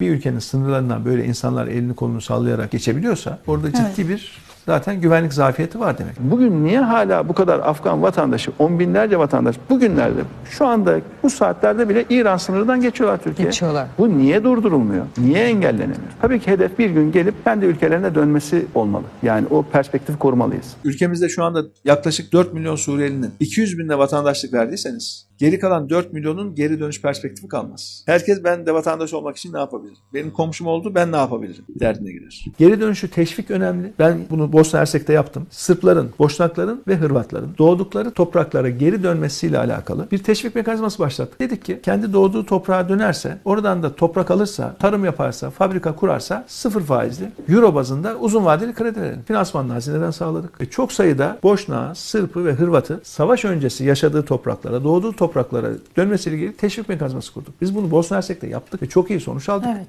Bir ülkenin sınırlarından böyle insanlar elini kolunu sallayarak geçebiliyorsa orada ciddi Evet. bir zaten güvenlik zafiyeti var demek. Bugün niye hala bu kadar Afgan vatandaşı, on binlerce vatandaş bugünlerde, şu anda bu saatlerde bile İran sınırından geçiyorlar Türkiye'ye. Geçiyorlar. Bu niye durdurulmuyor? Niye engellenemiyor? Tabii ki hedef bir gün gelip kendi ülkelerine dönmesi olmalı. Yani o perspektifi korumalıyız. Ülkemizde şu anda yaklaşık 4 milyon Suriyelinin 200 binde vatandaşlık verdiyseniz geri kalan 4 milyonun geri dönüş perspektifi kalmaz. Herkes ben de vatandaş olmak için ne yapabilirim? Benim komşum oldu ben ne yapabilirim? Derdine girer. Geri dönüşü teşvik önemli. Ben bunu Bosna Hersek'te yaptım. Sırpların, Boşnakların ve Hırvatların doğdukları topraklara geri dönmesiyle alakalı bir teşvik mekanizması başlattık. Dedik ki kendi doğduğu toprağa dönerse, oradan da toprak alırsa, tarım yaparsa, fabrika kurarsa sıfır faizli Euro bazında uzun vadeli kredi verelim. Finansmanını hazineden sağladık. Ve çok sayıda Boşna, Sırpı ve Hırvatı savaş öncesi yaşadığı topraklara, doğduğu topraklara dönmesiyle ilgili teşvik mekanizması kurduk. Biz bunu Bosna Hersek'te yaptık ve çok iyi sonuç aldık. Evet.